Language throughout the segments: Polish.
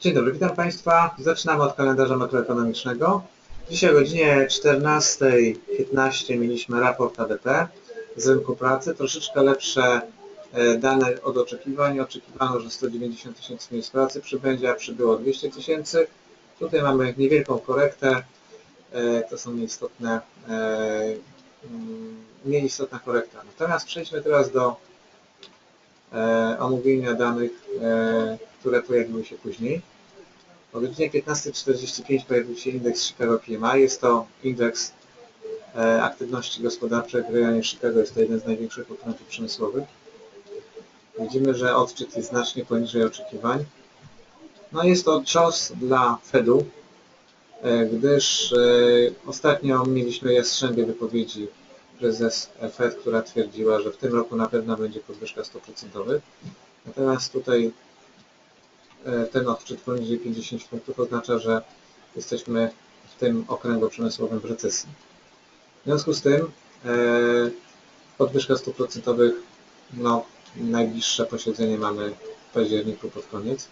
Dzień dobry, witam Państwa. Zaczynamy od kalendarza makroekonomicznego. Dzisiaj o godzinie 14.15 mieliśmy raport ADP z rynku pracy. Troszeczkę lepsze e, dane od oczekiwań. Oczekiwano, że 190 tysięcy miejsc pracy przybędzie, a przybyło 200 tysięcy. Tutaj mamy niewielką korektę. E, To są nieistotne, e, mm, nieistotna korekta. Natomiast przejdźmy teraz do omówienia danych, e, które pojawiły się później. O godzinie 15.45 pojawił się indeks Chicago PMI. Jest to indeks e, aktywności gospodarczej w rejonie Chicago. Jest to jeden z największych okrętów przemysłowych. Widzimy, że odczyt jest znacznie poniżej oczekiwań. No jest to cios dla Fedu, e, gdyż e, ostatnio mieliśmy jastrzębie wypowiedzi prezes Fed, która twierdziła, że w tym roku na pewno będzie podwyżka 100%. Natomiast tutaj e, ten odczyt poniżej 50 punktów oznacza, że jesteśmy w tym okręgu przemysłowym w recesji. W związku z tym e, podwyżka 100% no najbliższe posiedzenie mamy w październiku pod koniec.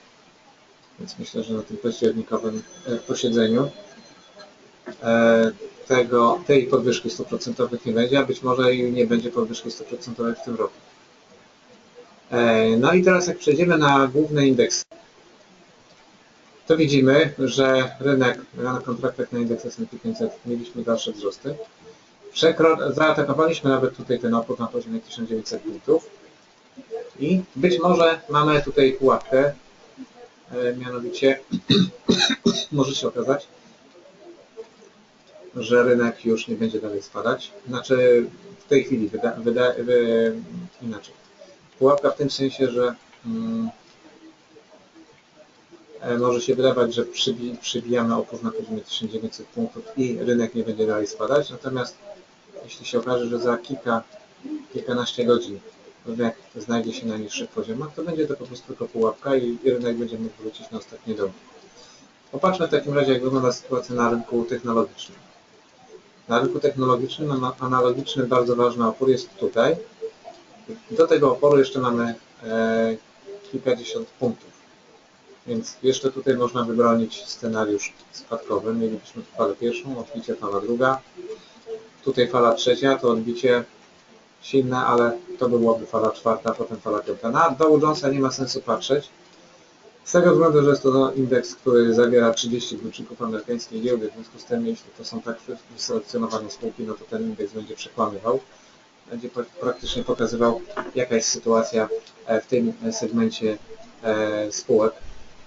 Więc myślę, że na tym październikowym e, posiedzeniu tego, tej podwyżki 100% nie będzie, a być może i nie będzie podwyżki 100% w tym roku. E, No i teraz jak przejdziemy na główne indeksy, to widzimy, że rynek na kontraktach na indeks S&P 500 mieliśmy dalsze wzrosty. Przekro... Zaatakowaliśmy nawet tutaj ten opór na poziomie 1900 punktów i być może mamy tutaj pułapkę, e, mianowicie może się okazać, że rynek już nie będzie dalej spadać. Znaczy w tej chwili wyda, wyda, wy, inaczej. Pułapka w tym sensie, że mm, e, może się wydawać, że przybi, przybijamy opór na poziomie 1900 punktów i rynek nie będzie dalej spadać. Natomiast jeśli się okaże, że za kilka, kilkanaście godzin rynek znajdzie się na niższych poziomach, to będzie to po prostu tylko pułapka i, i rynek będzie mógł wrócić na ostatnie domy. Popatrzmy w takim razie, jak wygląda sytuacja na rynku technologicznym. Na rynku technologicznym ana- analogiczny bardzo ważny opór jest tutaj. Do tego oporu jeszcze mamy e, kilkadziesiąt punktów. Więc jeszcze tutaj można wybronić scenariusz spadkowy. Mielibyśmy falę pierwszą, odbicie fala druga. Tutaj fala trzecia to odbicie silne, ale to byłoby fala czwarta, potem fala piąta. Na dołu Jonesa nie ma sensu patrzeć. Z tego względu, że jest to indeks, który zawiera 30 kluczyków amerykańskiej giełdy, w związku z tym, jeśli to są tak wyselekcjonowane spółki, no to ten indeks będzie przekłamywał. Będzie pra- praktycznie pokazywał, jaka jest sytuacja e, w tym segmencie e, spółek,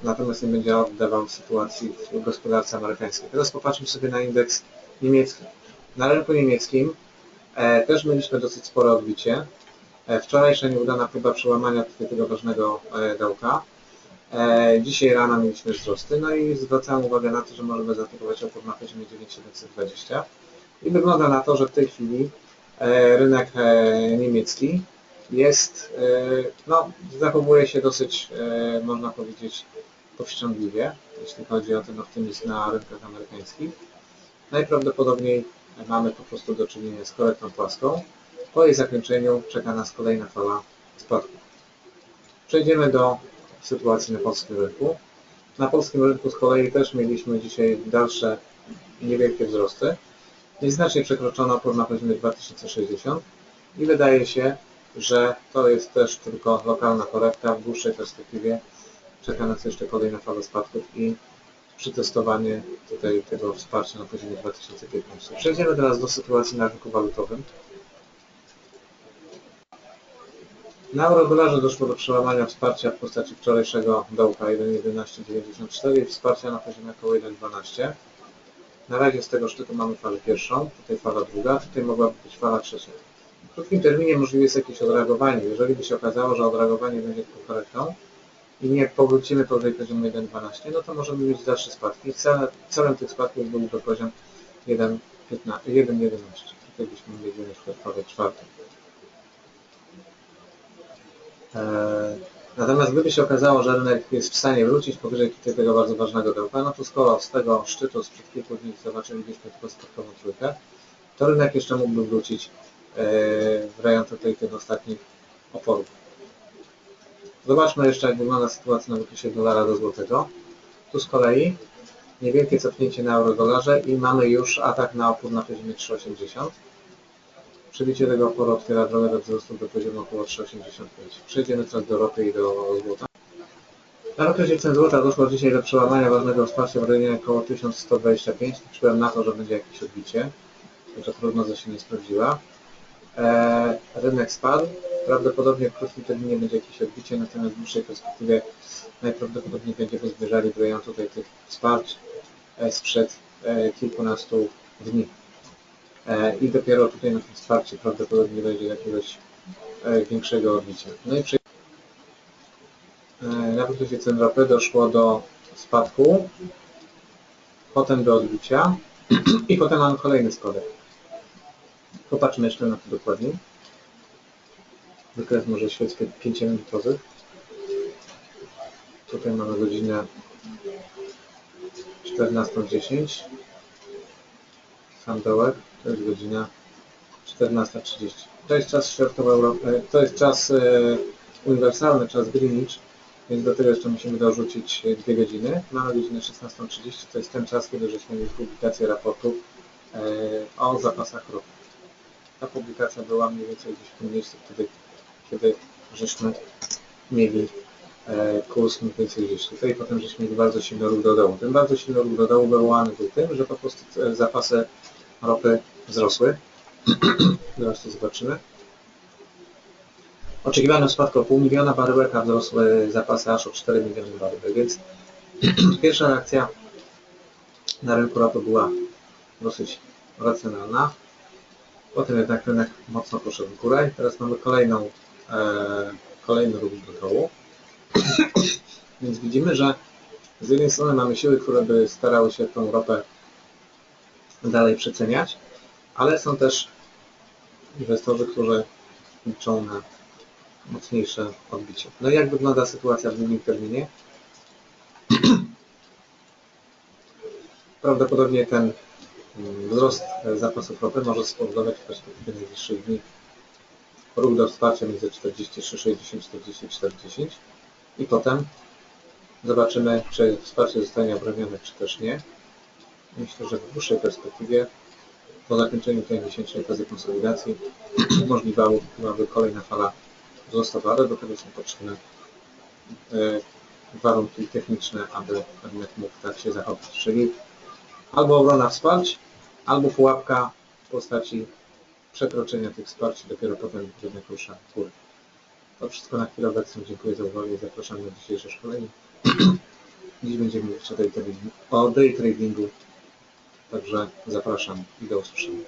natomiast nie będzie oddawał sytuacji w gospodarce amerykańskiej. Teraz popatrzmy sobie na indeks niemiecki. Na rynku niemieckim e, też mieliśmy dosyć spore odbicie. Wczorajsza nieudana próba przełamania tego ważnego dołka. E, Dzisiaj rano mieliśmy wzrosty, no i zwracam uwagę na to, że możemy zaatakować opór na poziomie 9720 i wygląda na to, że w tej chwili e, rynek e, niemiecki jest, no, zachowuje się dosyć, można powiedzieć, powściągliwie, jeśli chodzi o ten optymizm na rynkach amerykańskich. Najprawdopodobniej mamy po prostu do czynienia z korektą płaską. Po jej zakończeniu czeka nas kolejna fala spadków. Przejdziemy do sytuacji na polskim rynku. Na polskim rynku z kolei też mieliśmy dzisiaj dalsze niewielkie wzrosty. Nieznacznie przekroczono opór na poziomie 2060 i wydaje się, że to jest też tylko lokalna korekta. W dłuższej perspektywie czeka nas jeszcze kolejna fala spadków i przetestowanie tutaj tego wsparcia na poziomie 2015. Przejdziemy teraz do sytuacji na rynku walutowym. Na eurodolarze doszło do przełamania wsparcia w postaci wczorajszego dołka 1.1194 i wsparcia na poziomie około 1.12. Na razie z tego szczytu mamy falę pierwszą, tutaj fala druga, tutaj mogłaby być fala trzecia. W krótkim terminie możliwe jest jakieś odreagowanie. Jeżeli by się okazało, że odreagowanie będzie tylko korektą i nie powrócimy powyżej poziomu 1.12, no to możemy mieć dalsze spadki. Celem, celem tych spadków byłby poziom 1.11. 1.11. Tutaj byśmy mieli na przykład falę czwartą. Eee, Natomiast gdyby się okazało, że rynek jest w stanie wrócić powyżej tego bardzo ważnego dołka, no to skoro z tego szczytu sprzed kilku dni zobaczylibyśmy tylko spadkową trójkę, to rynek jeszcze mógłby wrócić eee, w rejon tutaj tych ostatnich oporów. Zobaczmy jeszcze jak wygląda sytuacja na wykresie dolara do złotego. Tu z kolei niewielkie cofnięcie na eurodolarze i mamy już atak na opór na poziomie 3,80. Przebicie tego oporu otwiera drogę do wzrostu do poziomu około 3,85. Przejdziemy teraz do ropy i do złota. Na okresie cen złota doszło dzisiaj do przełamania ważnego wsparcia w rejonie około 1125. Liczyłem na to, że będzie jakieś odbicie, chociaż prognoza się nie sprawdziła. Eee, rynek spadł. Prawdopodobnie w krótkim terminie będzie jakieś odbicie, natomiast w dłuższej perspektywie najprawdopodobniej będziemy zbierzali w rejon tutaj tych wsparć e, sprzed e, kilkunastu dni. E, I dopiero tutaj na tym wsparciu prawdopodobnie dojdzie do jakiegoś e, większego odbicia. No i przy E, na wykresie cen ropy doszło do spadku, potem do odbicia i potem mamy kolejny spadek. Popatrzmy jeszcze na to dokładniej. Wykres może świeckie 5 minutowych. Tutaj mamy godzinę 14.10. Sam dołek to jest godzina 14.30. To jest czas środkowy Europy, to jest czas e, uniwersalny, czas Greenwich, więc do tego jeszcze musimy dorzucić e, dwie godziny. Mamy godzinę 16.30, to jest ten czas, kiedy żeśmy mieli publikację raportu e, o zapasach ropy. Ta publikacja była mniej więcej gdzieś w tym miejscu, kiedy, kiedy żeśmy mieli kurs mniej więcej gdzieś tutaj, potem żeśmy mieli bardzo silny ruch do dołu. Ten bardzo silny ruch do dołu wywołany był tym, że po prostu zapasy ropy wzrosły. Zaraz to zobaczymy. Oczekiwano spadku o pół miliona baryłek, a wzrosły zapasy aż o 4 miliony baryłek, więc pierwsza reakcja na rynku ropy była dosyć racjonalna. Potem jednak rynek mocno poszedł w górę. Teraz mamy kolejną, e, kolejny ruch do dołu. Więc widzimy, że z jednej strony mamy siły, które by starały się tą ropę dalej przeceniać, ale są też inwestorzy, którzy liczą na mocniejsze odbicie. No i jak wygląda sytuacja w długim terminie? Prawdopodobnie ten mm, wzrost e, zapasów ropy może spowodować w perspektywie najbliższych dni ruch do wsparcia między 43,60 44,10 i potem zobaczymy, czy wsparcie zostanie obronione, czy też nie. Myślę, że w dłuższej perspektywie po zakończeniu tej miesięcznej fazy konsolidacji możliwa byłaby kolejna fala wzrostowa, ale do tego są potrzebne e, warunki techniczne, aby rynek mógł tak się zachować. Czyli albo obrona wsparć, albo pułapka w postaci przekroczenia tych wsparć dopiero potem rynek rusza w górę. To wszystko na chwilę obecną. Dziękuję za uwagę i zapraszam na dzisiejsze szkolenie. Dziś będziemy mówić o day tradingu. Także zapraszam i do usłyszenia.